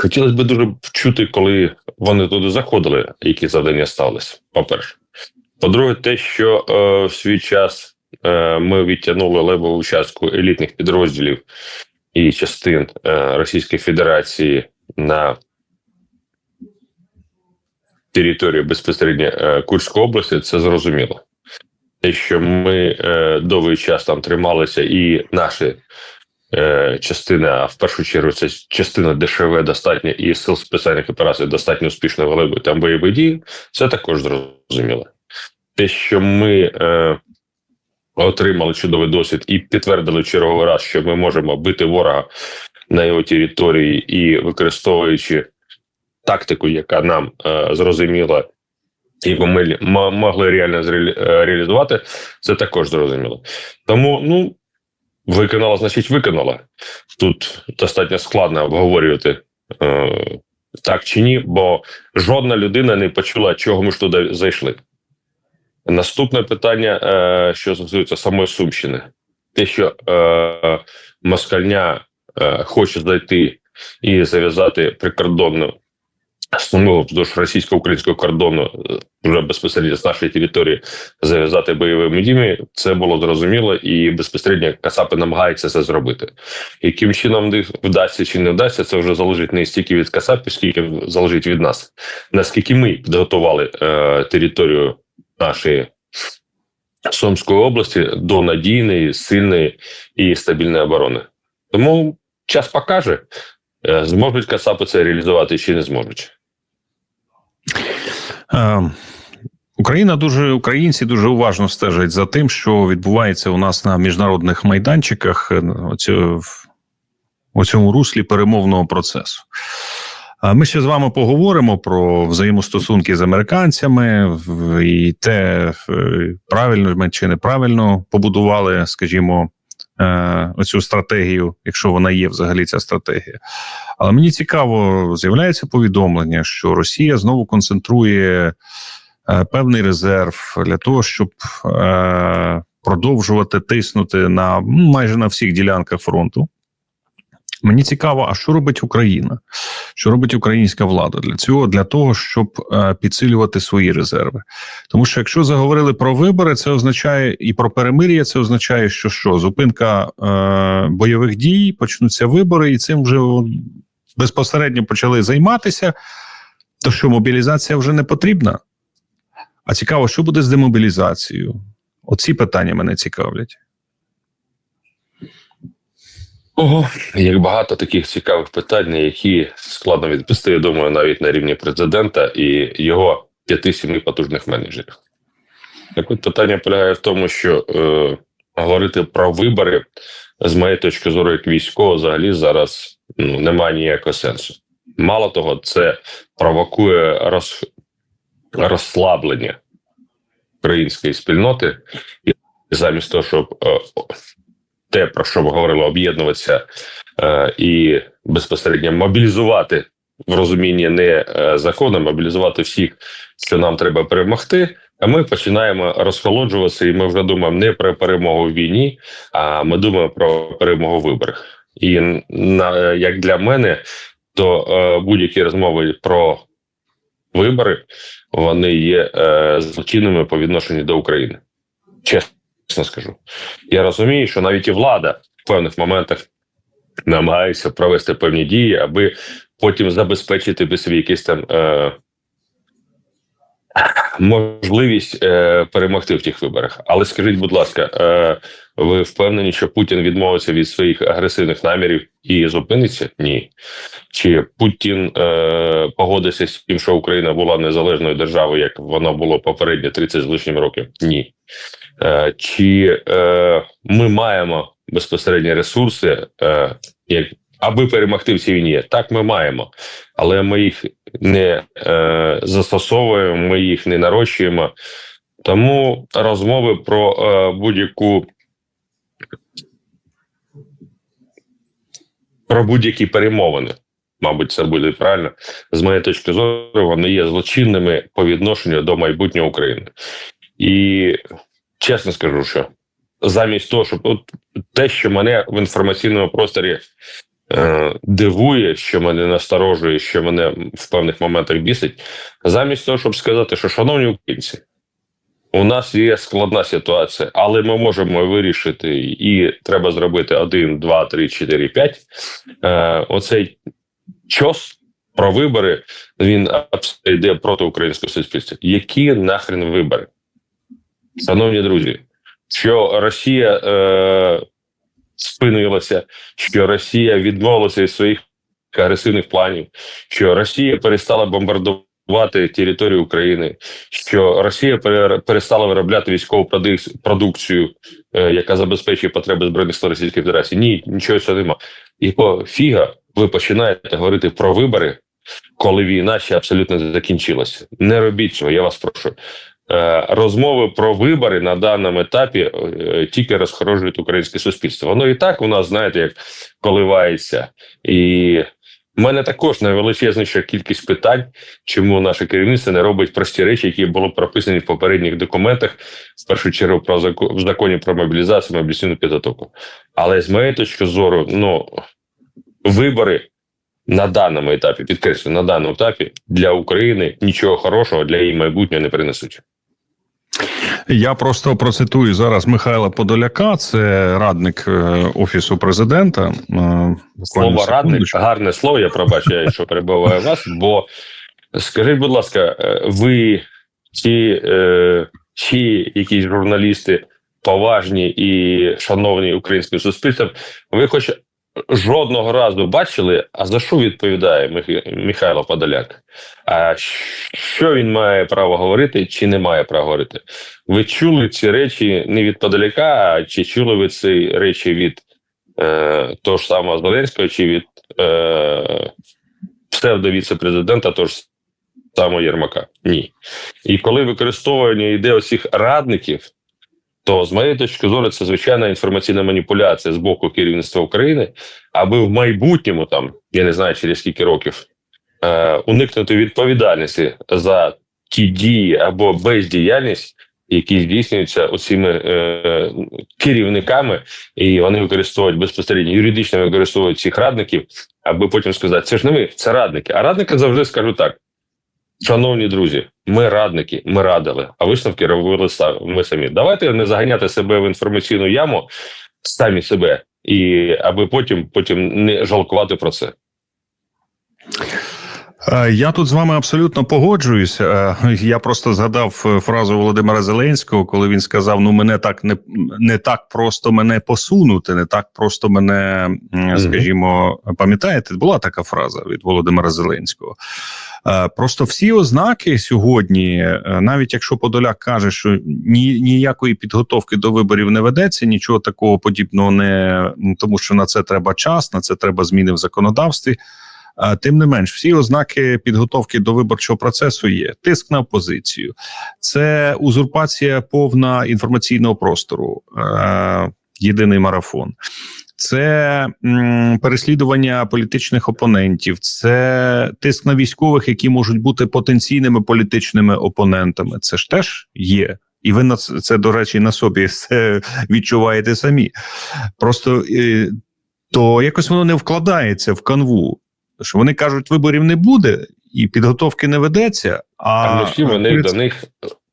Хотілося б дуже чути, коли вони туди заходили, які завдання ставилися. По-перше, по-друге, те, що е, в свій час е, ми відтягнули левову частку елітних підрозділів і частин е, Російської Федерації на територію безпосередньо е, Курської області, це зрозуміло. Те, що ми е, довгий час там трималися, і наші е, частини, а в першу чергу, це частина ДШВ достатньо і сил спеціальних операцій достатньо успішно вели там бойові дії, це також зрозуміло. Те, що ми е, отримали чудовий досвід і підтвердили черговий раз, що ми можемо бити ворога на його території і використовуючи тактику, яка нам е, зрозуміла, яку ми могли реально зре- е, це також зрозуміло. Тому, ну, виконала, значить, виконала. Тут достатньо складно обговорювати. Е, так чи ні, бо жодна людина не почула, чого ми ж туди зайшли. Наступне питання, е, що стосується самої Сумщини, те, що е, москальня е, хоче зайти і зав'язати прикордонну смугу вздовж російсько-українського кордону е, вже безпосередньо з нашої території зав'язати бойовими діями, це було зрозуміло, і безпосередньо Кацапи намагаються це зробити. Яким чином вдасться чи не вдасться, це вже залежить не стільки від Кацапів, скільки залежить від нас. Наскільки ми підготували е, територію нашої Сумської області до надійної, сильної і стабільної оборони. Тому час покаже, е, зможуть Кацапи це реалізувати чи не зможуть. Е, Україна дуже українці дуже уважно стежать за тим, що відбувається у нас на міжнародних майданчиках е, у цьому руслі перемовного процесу. Ми ще з вами поговоримо про взаємостосунки з американцями і те, е, правильно ми чи неправильно побудували, скажімо, е, оцю стратегію, якщо вона є взагалі ця стратегія. Але мені цікаво, з'являється повідомлення, що Росія знову концентрує е, певний резерв для того, щоб е, продовжувати тиснути на майже на всіх ділянках фронту. Мені цікаво, а що робить Україна? Що робить українська влада для цього? Для того, щоб е, підсилювати свої резерви. Тому що якщо заговорили про вибори, це означає і про перемир'я, це означає, що що зупинка е, бойових дій, почнуться вибори, і цим вже безпосередньо почали займатися. То що мобілізація вже не потрібна? А цікаво, що буде з демобілізацією? Оці питання мене цікавлять. Ого, як багато таких цікавих питань, на які складно відповісти, я думаю, навіть на рівні президента і його п'яти-сіми потужних менеджерів. Так от питання полягає в тому, що е, говорити про вибори з моєї точки зору, як військово, взагалі зараз ну, немає ніякого сенсу. Мало того, це провокує роз, розслаблення української спільноти, і замість того, щоб е, те, про що ми говорили, об'єднуватися е, і безпосередньо мобілізувати в розумінні не е, закону, мобілізувати всіх, що нам треба перемогти. А ми починаємо розхолоджуватися, і ми вже думаємо не про перемогу в війні, а ми думаємо про перемогу в виборах. І на як для мене, то е, будь-які розмови про вибори вони є е, злочинними по відношенню до України. Чесно чесно скажу. Я розумію, що навіть і влада в певних моментах намагається провести певні дії, аби потім забезпечити би собі якісь там е, можливість е, перемогти в тих виборах. Але скажіть, будь ласка, е, ви впевнені, що Путін відмовиться від своїх агресивних намірів і зупиниться? Ні. Чи Путін е, погодиться з тим, що Україна була незалежною державою, як воно було попередньо 30 з лишнім років? Ні. Е, чи е, ми маємо безпосередні ресурси, е, аби перемогти в цій війні? Так, ми маємо, але ми їх не застосовуємо, ми їх не нарощуємо. Тому розмови про будь-яку про будь-які перемовини, мабуть, це буде правильно. З моєї точки зору, вони є злочинними по відношенню до майбутнього України. І чесно скажу, що замість того, щоб от те, що мене в інформаційному просторі е, дивує, що мене насторожує, що мене в певних моментах бісить, замість того, щоб сказати, що шановні українці, у нас є складна ситуація, але ми можемо вирішити, і треба зробити 1, 2, 3, 4, 5. Е, оцей чос про вибори він йде проти українського суспільства. Які нахрен вибори? Шановні друзі, що Росія е, спинилася, що Росія відмовилася від своїх агресивних планів, що Росія перестала бомбардувати територію України, що Росія перестала виробляти військову продукцію, е, яка забезпечує потреби збройних сил Російської Федерації. Ні, нічого цього нема. Якого фіга ви починаєте говорити про вибори, коли війна ще абсолютно закінчилася? Не робіть цього, я вас прошу. Е, Розмови про вибори на даному етапі е, тільки розхорожують українське суспільство. Воно і так у нас, знаєте, як коливається. І в мене також найвеличезніша кількість питань, чому наше керівництво не робить прості речі, які були прописані в попередніх документах, в першу чергу про закон в законі про мобілізацію, мобілізаційну підготовку. Але з моєї точки зору, ну вибори на даному етапі, підкреслю, на даному етапі для України нічого хорошого для її майбутнього не принесуть. Я просто процитую зараз Михайла Подоляка, це радник е, офісу президента. Е, Слово радник гарне слово. Я пробачаю, що перебуваю вас. Бо скажіть, будь ласка, е, ви чи, чи якісь журналісти поважні і шановні українським суспільством, ви хоч жодного разу бачили, а за що відповідає Мих- Михайло Подоляк? А що він має право говорити чи не має права говорити? Ви чули ці речі не від Подоляка, а чи чули ви ці речі від е, того ж самого Зеленського, чи від е, псевдо-віце-президента, того ж самого Єрмака? Ні. І коли використовування йде оцих радників, то з моєї точки зору це звичайна інформаційна маніпуляція з боку керівництва України, аби в майбутньому, там я не знаю через скільки років, е, уникнути відповідальності за ті дії або бездіяльність, які здійснюються оцими е, керівниками, і вони використовують безпосередньо юридично використовують цих радників, аби потім сказати, це ж не ми, це радники. А радники завжди скажу так: шановні друзі, ми радники, ми радили, а висновки робили ми самі. Давайте не заганяти себе в інформаційну яму самі себе, і аби потім потім не жалкувати про це. Е, Я тут з вами абсолютно погоджуюся. Е, Я просто згадав е, фразу Володимира Зеленського, коли він сказав: Ну, мене так не, не так просто мене посунути, не так просто мене, скажімо, пам'ятаєте, була така фраза від Володимира Зеленського. Просто всі ознаки сьогодні, навіть якщо Подоляк каже, що ні, ніякої підготовки до виборів не ведеться, нічого такого подібного не тому, що на це треба час, на це треба зміни в законодавстві. Тим не менш, всі ознаки підготовки до виборчого процесу є: тиск на опозицію, це узурпація повна інформаційного простору, єдиний марафон. Це м, переслідування політичних опонентів, це тиск на військових, які можуть бути потенційними політичними опонентами. Це ж теж є. І ви на це, це, до речі, на собі це відчуваєте самі. Просто е, то якось воно не вкладається в канву. Що вони кажуть, виборів не буде і підготовки не ведеться, а А всі вони до них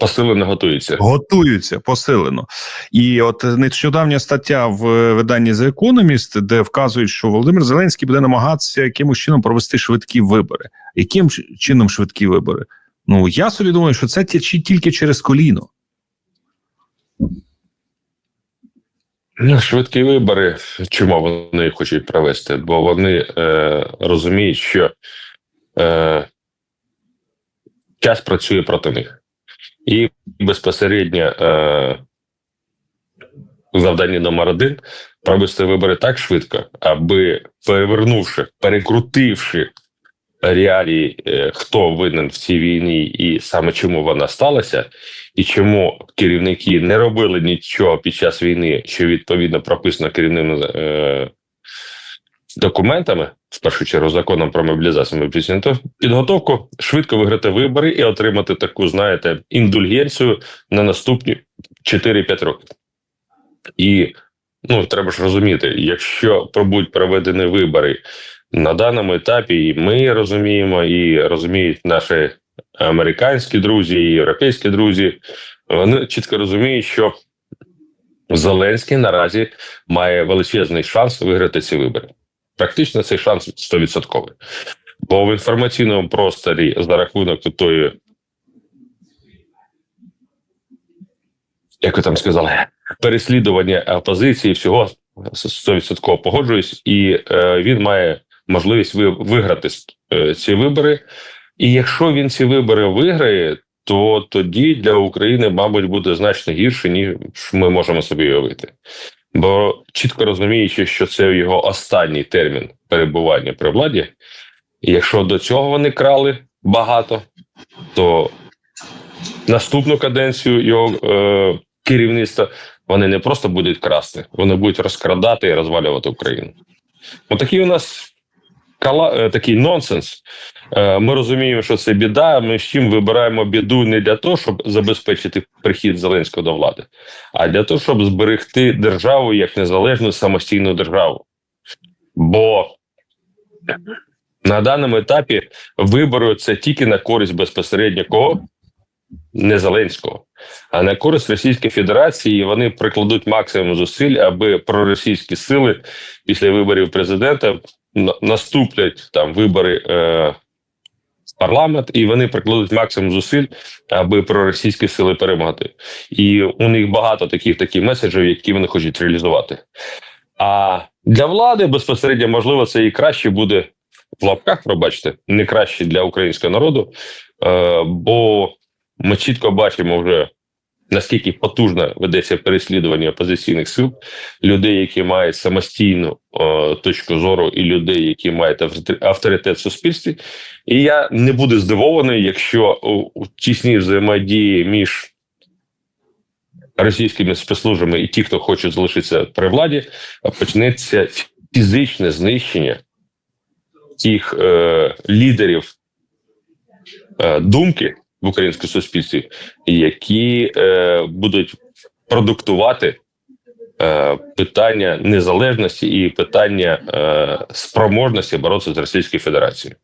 посилено готуються. готуються посилено. І от нещодавня стаття в виданні The Economist, де вказують, що Володимир Зеленський буде намагатися якимось чином провести швидкі вибори. Яким чином швидкі вибори? Ну я собі думаю, що це ті- тільки через коліно. Швидкі вибори. Чому вони хочуть провести? Бо вони е, розуміють, що е, час працює проти них. І безпосередньо е, завдання номер один провести вибори так швидко, аби перевернувши, перекрутивши реалії, е, хто винен в цій війні і саме чому вона сталася, і чому керівники не робили нічого під час війни, що відповідно прописано керівними е, документами, в першу чергу законом про мобілізацію підготовку, швидко виграти вибори і отримати таку, знаєте, індульгенцію на наступні 4-5 років. І ну треба ж розуміти, якщо будуть проведені вибори на даному етапі, і ми розуміємо, і розуміють наші американські друзі, і європейські друзі, вони чітко розуміють, що Зеленський наразі має величезний шанс виграти ці вибори. Практично цей шанс 100%. Бо в інформаційному просторі за рахунок тої, як ви там сказали, переслідування опозиції, всього 100% погоджуюсь, і е, він має можливість виграти е, ці вибори. І якщо він ці вибори виграє, то тоді для України, мабуть, буде значно гірше, ніж ми можемо собі уявити. Бо чітко розуміючи, що це його останній термін перебування при владі, якщо до цього вони крали багато, то наступну каденцію його е, керівництва вони не просто будуть красти, вони будуть розкрадати і розвалювати Україну. Отакий у нас кала, е, такий нонсенс. Е, Ми розуміємо, що це біда. Ми чим вибираємо біду не для того, щоб забезпечити прихід Зеленського до влади, а для того, щоб зберегти державу як незалежну самостійну державу. Бо на даному етапі вибори це тільки на користь безпосередньо кого? Не Зеленського, а на користь Російської Федерації вони прикладуть максимум зусиль, аби проросійські сили після виборів президента наступлять там вибори е, в парламент, і вони прикладуть максимум зусиль, аби проросійські сили перемогти. І у них багато таких таких меседжів, які вони хочуть реалізувати. А для влади безпосередньо, можливо, це і краще буде в лапках, пробачте, не краще для українського народу, е, бо ми чітко бачимо вже. Наскільки потужно ведеться переслідування опозиційних сил, людей, які мають самостійну е, точку зору, і людей, які мають авторитет- в суспільстві. І я не буду здивований, якщо у тісній взаємодії між російськими спецслужбами і ті, хто хоче залишитися при владі, почнеться фізичне знищення тих е, лідерів е, думки в українському суспільстві, які е, будуть продуктувати е, питання незалежності і питання е, спроможності боротися з Російською Федерацією.